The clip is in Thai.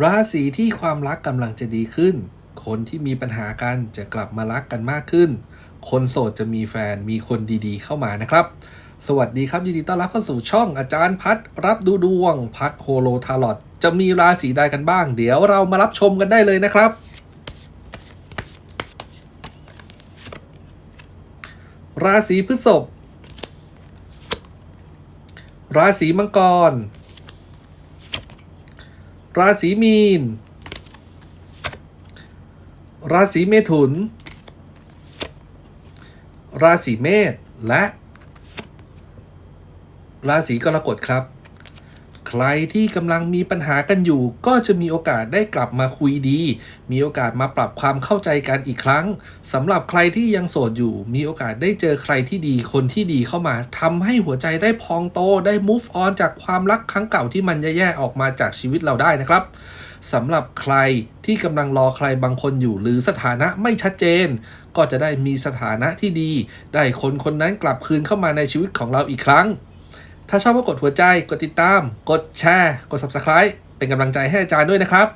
ราศีที่ความรักกำลังจะดีขึ้น คนที่มีปัญหากันจะกลับมารักกันมากขึ้น คนโสดจะมีแฟนมีคนดีๆเข้ามานะครับ สวัสดีครับยินดีต้อนรับเข้าสู่ช่องอาจารย์พัดรับดูดวง พัดโฮโลทาร์ลอตจะมีราศีใดกันบ้าง เดี๋ยวเรามารับชมกันได้เลยนะครับ ราศีพฤษภราศีมังกร ราศีมีน ราศีเมถุน ราศีเมษและ ราศีกรกฎครับ ใครที่กำลังมีปัญหากันอยู่ ก็จะมีโอกาสได้กลับมาคุยดี มีโอกาสมาปรับความเข้าใจกันอีกครั้งสำหรับใครที่ยังโสดอยู่ มีโอกาสได้เจอใครที่ดีคนที่ดีเข้ามาทำให้หัวใจได้พองโตได้ move on จากความรักครั้งเก่าที่มันแย่ๆออกมาจากชีวิตเราได้นะครับสำหรับใครที่กำลังรอใครบางคนอยู่หรือสถานะไม่ชัดเจน ก็จะได้มีสถานะที่ดี ได้คนคนนั้นกลับคืนเข้ามาในชีวิตของเราอีกครั้ง ถ้าชอบก็กดหัวใจ กดติดตาม กดแชร์ กด subscribe เป็นกำลังใจให้อาจารย์ด้วยนะครับ